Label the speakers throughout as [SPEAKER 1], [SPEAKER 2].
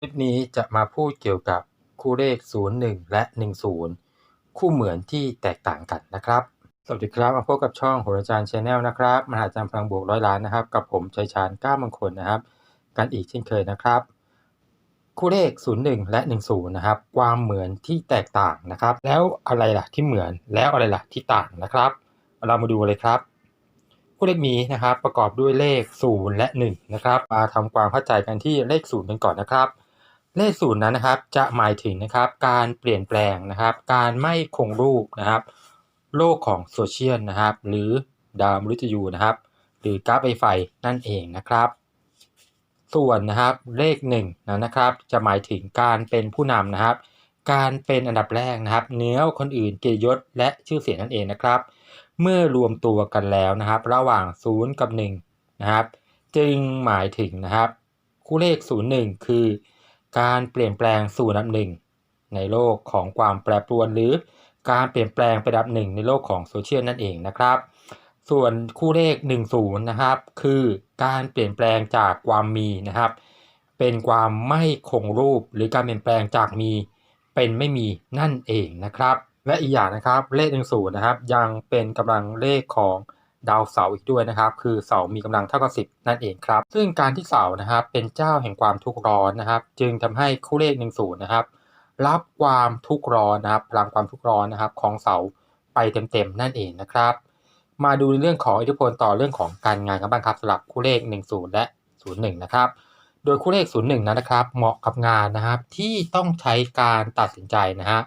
[SPEAKER 1] คลิปนี้จะมาพูดเกี่ยวกับคู่เลข 01 และ 10 คู่เหมือนที่แตกต่างกันนะครับ สวัสดีครับมาพบกับช่องโหราจารย์ชาแนลนะครับมหาจารย์พลังบวกร้อยล้านนะครับ กับผมชัยชาญก้ามงคลนะครับ กันอีกเช่นเคยนะครับ คู่เลข 01 และ 10 นะครับ ความเหมือนที่แตกต่างนะครับ แล้วอะไรล่ะที่เหมือนแล้วอะไรล่ะที่ต่างนะครับ เรามาดูเลยครับคู่เลขนี้นะครับประกอบด้วยเลข 0 และ 1 นะครับ มาทำความเข้าใจกันที่เลข 0 กันก่อนนะครับ เลข0นั้นนะครับจะหมายถึงนะครับการเปลี่ยนแปลงนะครับ การไม่คงรูปนะครับ โลกของโซเชียลนะครับ หรือดาวมฤตยูนะครับ หรือกราฟไอไฟนั่นเองนะครับ ส่วนนะครับเลข1นั้นนะครับ จะหมายถึงการเป็นผู้นำนะครับ การเป็นอันดับแรกนะครับเหนือคนอื่นเกียรติยศและชื่อเสียงนั่นเองนะครับ เมื่อรวมตัวกันแล้วนะครับ ระหว่าง0กับ1นะครับ จึงหมายถึงนะครับ คู่เลข 01 คือ การเปลี่ยนแปลงสู่อันดับหนึ่งในโลกของความแปรปรวน หรือการเปลี่ยนแปลงไปดับหนึ่งในโลกของโซเชียลนั่นเองนะครับ ส่วนคู่เลข 10 นะครับ คือการเปลี่ยนแปลงจากความมีนะครับ เป็นความไม่คงรูป หรือการเปลี่ยนแปลงจากมี เป็นไม่มีนั่นเองนะครับ และอีกอย่างนะครับเลข 10 นะครับ ยังเป็นกำลังเลขของ ดาวเสาร์อีกด้วยนะครับ คือเสาร์มีกำลังเท่ากับ 10 นั่นเองครับ ซึ่งการที่เสาร์นะครับเป็นเจ้าแห่งความทุกข์ร้อนนะครับ จึงทำให้คู่เลข10นย์นะครับ รับความทุกข์ร้อนนะครับพลังความทุกข์ร้อนนะครับ ของเสาร์ไปเต็มๆนั่นเองนะครับ มาดูในเรื่องของอิทธิพลต่อเรื่องของการงานกันบ้างครับสำหรับคู่เลข10และ 01 นะครับ โดยคู่เลข 01นั้นนะครับ เหมาะกับงานนะครับที่ต้องใช้การตัดสินใจนะฮะ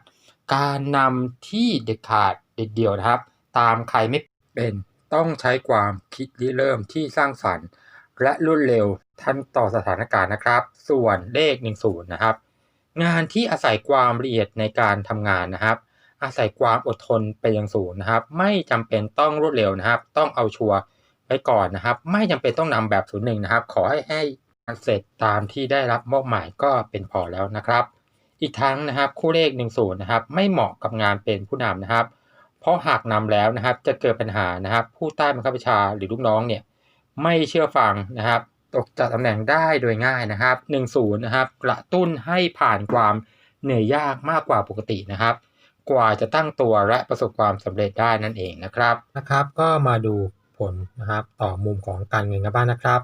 [SPEAKER 1] การนำที่เด็ดขาดเด็ดเดี่ยวนะครับ ตามใครไม่เป็น ต้องใช้ความคิดริเริ่มที่สร้างสรรค์ และรวดเร็วทันต่อสถานการณ์นะครับ ส่วนเลข 10 นะครับ งานที่อาศัยความละเอียดในการทำงานนะครับ อาศัยความอดทนไปยังสูงนะครับ ไม่จำเป็นต้องรวดเร็วนะครับ ต้องเอาชัวร์ไว้ก่อนนะครับ ไม่จำเป็นต้องนำแบบศูนย์หนึ่งนะครับ ขอให้ให้เสร็จตามที่ได้รับมอบหมายก็เป็นพอแล้วนะครับ อีกทั้งนะครับคู่เลข 1 0 นะครับ ไม่เหมาะกับงานเป็นผู้นำนะครับ เพราะหากนำแล้วนะครับจะเกิดปัญหานะครับ ผู้ใต้บังคับบัญชาหรือลูกน้องเนี่ยไม่เชื่อฟังนะครับตกจากตำแหน่งได้โดยง่ายนะครับ10นะครับกระตุ้นให้ผ่านความเหนื่อยยากมากกว่าปกตินะครับ กว่าจะตั้งตัวและประสบความสำเร็จได้นั่นเองนะครับนะครับ ก็มาดูผลนะครับต่อมุมของการเงินกันบ้างนะครับ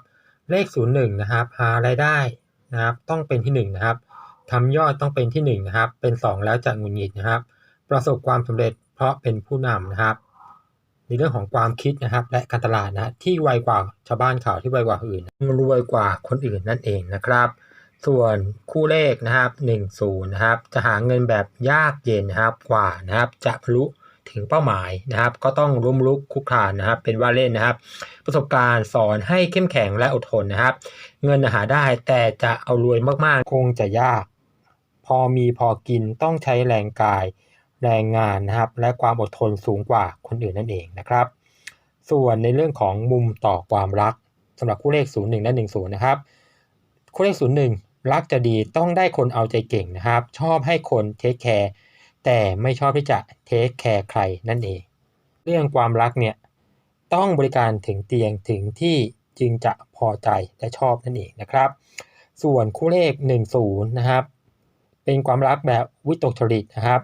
[SPEAKER 1] เลข 01นะครับหารายได้นะครับต้องเป็นที่ 1 นะครับทำยอดต้องเป็นที่1นะครับเป็น 2 แล้วจะงุดหงิดนะครับ ประสบความสำเร็จ เพราะเป็นผู้นำนะครับ ในเรื่องของความคิดนะครับ และการตลาดนะที่ไวกว่าชาวบ้านเขาที่ไวกว่าอื่นรวยกว่าคนอื่นนั่นเองนะครับ ส่วนคู่เลขนะครับ10นะครับ จะหาเงินแบบยากเย็นนะครับกว่านะครับ จะพลุถึงเป้าหมายนะครับ ก็ต้องร่วมลุกคุกคานนะครับ เป็นว่าเล่นนะครับ ประสบการณ์สอนให้เข้มแข็งและอดทนนะครับ เงินหาได้แต่จะเอารวยมากๆ คงจะยาก พอมีพอกินต้องใช้แรงกาย แรงงานนะครับ และความอดทนสูงกว่าคนอื่นนั่นเองนะครับ ส่วนในเรื่องของมุมต่อความรักสำหรับคู่เลข 01 และ 10 นะครับคู่เลข 01 รักจะดีต้องได้คนเอาใจเก่งนะครับ ชอบให้คนเทคแคร์แต่ไม่ชอบที่จะเทคแคร์ใครนั่นเอง เรื่องความรักเนี่ยต้องบริการถึงเตียงถึงที่จึงจะพอใจและชอบนั่นเองนะครับ ส่วนคู่เลข 10 นะครับ เป็นความรักแบบวิตกจริตนะครับ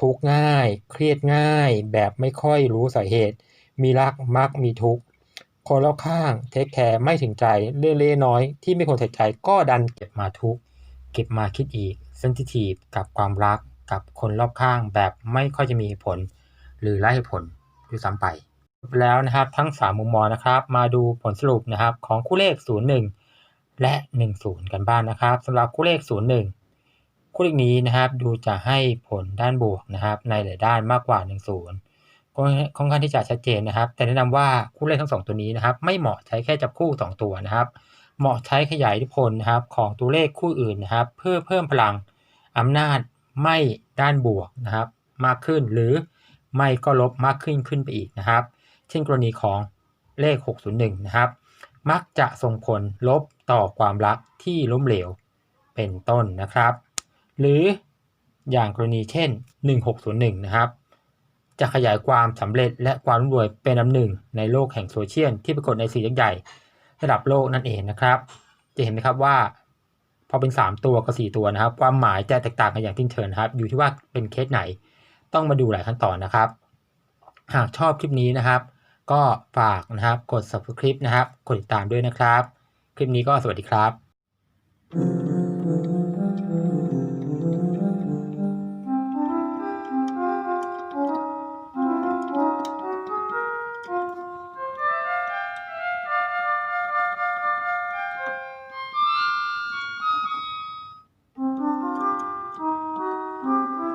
[SPEAKER 1] ทุกข์ง่าย เครียดง่าย แบบไม่ค่อยรู้สาเหตุ มีรักมักมีทุกข์คนรอบข้างเทคแคร์ไม่ถึงใจเรื่เล็กน้อย ที่ไม่ควรใส่ใจก็ดันเก็บมาทุกข์เก็บมาคิดอีกเซนซิทีฟกับความรักกับคนรอบข้างแบบไม่ค่อยจะมีผล หรือไล่ผลด้วยซ้ำไป แล้วนะครับทั้ง 3 มุมมองนะครับ มาดูผลสรุปนะครับของคู่เลข 01 และ 10 กันบ้างนนะครับสำหรับคู่เลข 01 คู่เลขนี้นะครับดูจะให้ผลด้านบวกนะครับในหลายด้านมากกว่า10ก็ค่อนข้างที่จะชัดเจนนะครับ แต่แนะนำว่าคู่เลขทั้ง 2 ตัวนี้นะครับ ไม่เหมาะใช้แค่จับคู่ 2 ตัวนะครับ เหมาะใช้ขยายอิทธิพลนะครับของตัวเลขคู่อื่นนะครับ เพื่อเพิ่มพลังอำนาจไม่ด้านบวกนะครับ มากขึ้นหรือไม่ก็ลบมากขึ้นขึ้นไปอีกนะครับ เช่นกรณีของเลข 601 นะครับ มักจะส่งผลลบต่อความรักที่ล้มเหลวเป็นต้นนะครับ หรืออย่างกรณีเช่น 1601 นะครับ จะขยายความสำเร็จและความร่ำรวยเป็นอันหนึ่งในโลกแห่งโซเชียลที่ปรากฏในสื่อยักษ์ใหญ่ระดับโลกนั่นเองนะครับ จะเห็นไหมครับว่า พอเป็น 3 ตัวกับ 4 ตัวนะครับ ความหมายจะแตกต่างกันอย่างทิ้นเชิงนครับ อยู่ที่ว่าเป็นเคสไหน ต้องมาดูหลายขั้นตอนนะครับ หากชอบคลิปนี้นะครับ ก็ฝากนะครับกด subscribe นะครับ กดติดตามด้วยนะครับ คลิปนี้ก็สวัสดีครับ